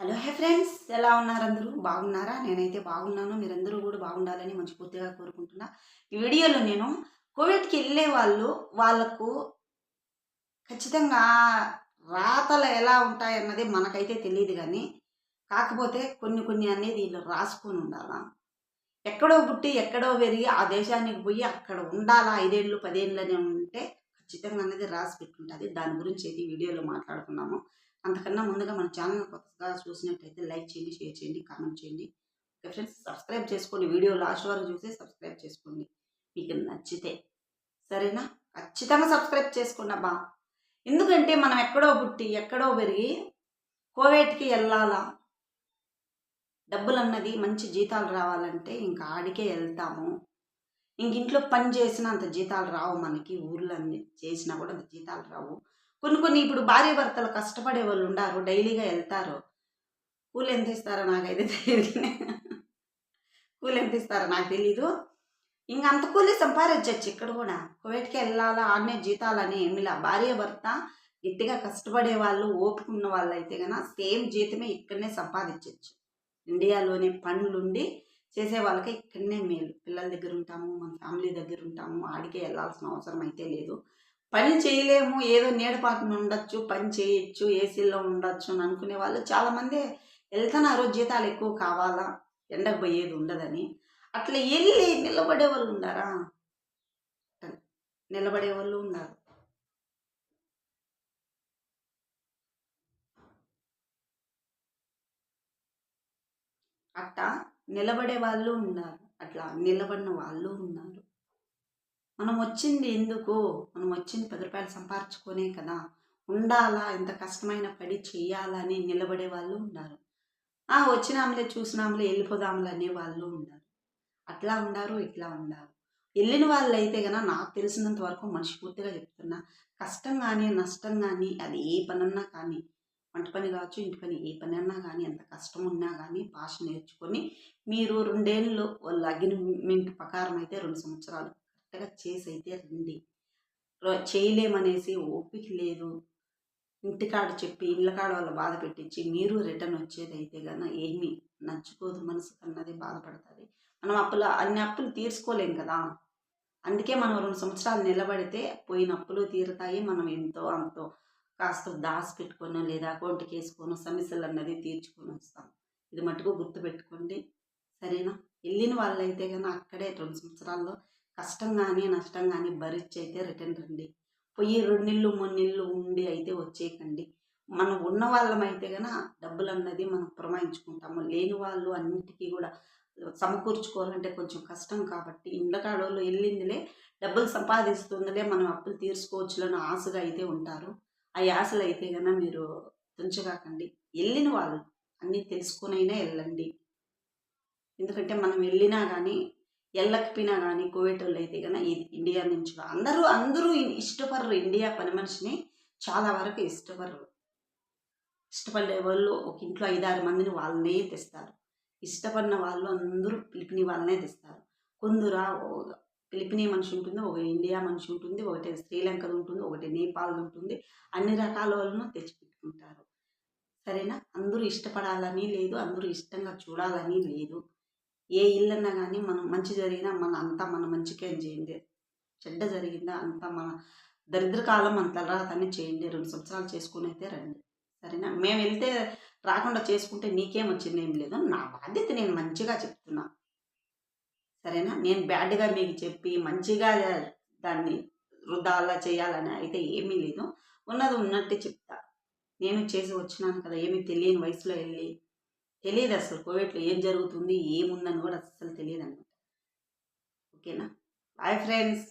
Hello hey friends ఎలా ఉన్నారు అందరూ బాగున్నారా? నేనైతే బాగున్నాను. మీరందరూ కూడా బాగుండాలని మనస్ఫూర్తిగా కోరుకుంటున్నా. ఈ వీడియోలో నేను కోవిడ్కి వెళ్ళే వాళ్ళు వాళ్ళకు ఖచ్చితంగా రాతలు ఎలా ఉంటాయన్నది మనకైతే తెలియదు కానీ కాకపోతే కొన్ని కొన్ని అనేది వీళ్ళు రాసుకొని ఉండాలా? ఎక్కడో పుట్టి ఎక్కడో పెరిగి ఆ దేశానికి పోయి అక్కడ ఉండాలా? ఐదేళ్ళు పదేళ్ళని ఉంటే ఖచ్చితంగా అనేది రాసి పెట్టుంటుంది. దాని గురించి అయితే వీడియోలో మాట్లాడుకున్నాము. అంతకన్నా ముందుగా మన ఛానల్ కొత్తగా చూసినట్టయితే లైక్ చేయండి షేర్ చేయండి కామెంట్ చేయండి. ఓకే ఫ్రెండ్స్ సబ్స్క్రైబ్ చేసుకోండి. వీడియో లాస్ట్ వరకు చూసి సబ్స్క్రైబ్ చేసుకోండి. మీకు నచ్చితే. సరేనా? ఖచ్చితంగా సబ్స్క్రైబ్ చేసుకోండి అబ్బా. ఎందుకంటే మనం ఎక్కడో పుట్టి ఎక్కడో పెరిగి కోవేట్కి వెళ్ళాలా? డబ్బులు అన్నది మంచి జీతాలు రావాలంటే ఇంకా ఆడికే వెళ్తాము. ఇంక ఇంట్లో పని చేసినా అంత జీతాలు రావు మనకి ఊర్లో చేసినా కూడా అంత జీతాలు రావు. కొన్ని కొన్ని ఇప్పుడు భార్య భర్తలు కష్టపడే వాళ్ళు ఉండారు డైలీగా వెళ్తారు. కూలి ఎంత ఇస్తారో నాకైతే తెలియదు. కూలి ఎంత ఇస్తారో నాకు తెలీదు. ఇంక అంత కూలి సంపాదించవచ్చు ఇక్కడ కూడా. కువైట్కి వెళ్ళాలా ఆడనే జీతాలని ఏమిలా భార్య భర్త గట్టిగా కష్టపడే వాళ్ళు ఓపుకున్న వాళ్ళు అయితే కనుక సేమ్ జీతమే ఇక్కడనే సంపాదించవచ్చు ఇండియాలోనే పనులుండి చేసే వాళ్ళకి ఇక్కడనే మేలు. పిల్లల దగ్గర ఉంటాము మన ఫ్యామిలీ దగ్గర ఉంటాము ఆడికే వెళ్ళాల్సిన అవసరం అయితే లేదు. పని చేయలేము ఏదో నీడపాటున ఉండొచ్చు పని చేయొచ్చు ఏసీలో ఉండొచ్చు అని అనుకునే వాళ్ళు చాలామంది వెళ్తున్నారు జీతాలు ఎక్కువ కావాలా? ఎండకు పోయేది ఉండదని. అట్లా వెళ్ళి నిలబడే వాళ్ళు ఉండారా? నిలబడే వాళ్ళు ఉన్నారు అట్టా నిలబడే వాళ్ళు ఉన్నారు అట్లా నిలబడిన వాళ్ళు ఉన్నారు. మనం వచ్చింది ఎందుకు? మనం వచ్చింది పది రూపాయలు సంపాదించుకునే కదా. ఉండాలా? ఎంత కష్టమైన పడి చేయాలని నిలబడే వాళ్ళు ఉన్నారు ఆ వచ్చినాములే చూసినాములే వెళ్ళిపోదాములే అనే వాళ్ళు ఉన్నారు అట్లా ఉండారు ఇట్లా ఉండారు. వెళ్ళిన వాళ్ళు అయితే కనుక నాకు తెలిసినంత వరకు మనస్ఫూర్తిగా చెప్తున్నా కష్టం కానీ నష్టం కానీ అది ఏ పనన్నా కానీ వంట పని కావచ్చు ఇంటి పని ఏ పని అన్నా కానీ ఎంత కష్టం ఉన్నా కానీ భాష నేర్చుకొని మీరు రెండేళ్ళు వాళ్ళ అగ్రిమెంట్ ప్రకారం అయితే రెండు సంవత్సరాలు కరెక్ట్గా చేసి అయితే రండి రో- చేయలేమనేసి ఓపిక లేదు. ఇంటికాడ చెప్పి ఇళ్ళకాడ వాళ్ళ బాధ పెట్టించి మీరు రిటర్న్ వచ్చేది అయితే కనుక ఏమీ నచ్చుకోదు మనసు అన్నది బాధపడుతుంది. మనం అప్పులు అన్ని అప్పులు తీర్చుకోలేం కదా. అందుకే మనం రెండు సంవత్సరాలు నిలబడితే పోయిన అప్పులు తీరుతాయి. మనం ఎంతో అంతో కాస్త దాసి పెట్టుకొని లేదా అకౌంట్కి వేసుకొని సమస్యలు అన్నది తీర్చుకొని వస్తాం. ఇది మటుకు గుర్తుపెట్టుకోండి. సరేనా? వెళ్ళిన వాళ్ళైతే కనుక అక్కడే రెండు సంవత్సరాల్లో కష్టం కానీ నష్టం కానీ భరించి అయితే రిటర్న్ రండి. పోయి రెండు నెలలు మూడు నెలలు ఉండి అయితే వచ్చేయకండి. మనం ఉన్న వాళ్ళం అయితే కనుక డబ్బులు అన్నది మనం పురమాయించుకుంటాము. లేని వాళ్ళు అన్నిటికీ కూడా సమకూర్చుకోవాలంటే కొంచెం కష్టం కాబట్టి ఇండ్లకాడోళ్ళు వెళ్ళిందిలే డబ్బులు సంపాదిస్తుందిలే మనం అప్పులు తీర్చుకోవచ్చులని ఆశగా అయితే ఉంటారు. ఆ ఆశలు అయితే కనుక మీరు తుంచగాకండి. వెళ్ళిన వాళ్ళు అన్నీ తెలుసుకునైనా వెళ్ళండి ఎందుకంటే మనం వెళ్ళినా కానీ వెళ్ళకపోయినా కానీ కోవిడ్ అయితే అయితే ఇది ఇండియా నుంచి అందరూ అందరూ ఇష్టపడరు ఇండియా పని మనిషిని. చాలా వరకు ఇష్టపడరు. ఇష్టపడే వాళ్ళు ఒక ఇంట్లో ఐదారు మందిని వాళ్ళనే తెస్తారు. ఇష్టపడిన వాళ్ళు అందరూ పిలిపిని వాళ్ళనే తెస్తారు. కొందరు పిలిపిని మనిషి ఉంటుంది ఒక ఇండియా మనిషి ఉంటుంది ఒకటి శ్రీలంకది ఉంటుంది ఒకటి నేపాల్ ఉంటుంది. అన్ని రకాల వాళ్ళను తెచ్చిపెట్టుకుంటారు. సరేనా? అందరూ ఇష్టపడాలని లేదు అందరూ ఇష్టంగా చూడాలని లేదు. ఏ ఇల్లన్నా కానీ మనం మంచి జరిగినా మన అంతా మన మంచికే చేయండి. చెడ్డ జరిగిందా అంతా మన దరిద్రకాలం మన తలరాతని చేయండి. రెండు సంవత్సరాలు చేసుకుని అయితే రండి. సరేనా? మేము వెళ్తే రాకుండా చేసుకుంటే నీకేం వచ్చింది ఏం లేదు. నా బాధ్యత నేను మంచిగా చెప్తున్నా. సరేనా? నేను బ్యాడ్గా మీకు చెప్పి మంచిగా దాన్ని వృధాలా చేయాలని అయితే ఏమీ లేదు. ఉన్నది ఉన్నట్టే చెప్తా. నేను చేసి వచ్చినాను కదా ఏమీ తెలియని వయసులో వెళ్ళి తెలియదు అసలు కోవిడ్లో ఏం జరుగుతుంది ఏముందని కూడా అస్సలు తెలియదు అనమాట ఓకేనా? Bye friends.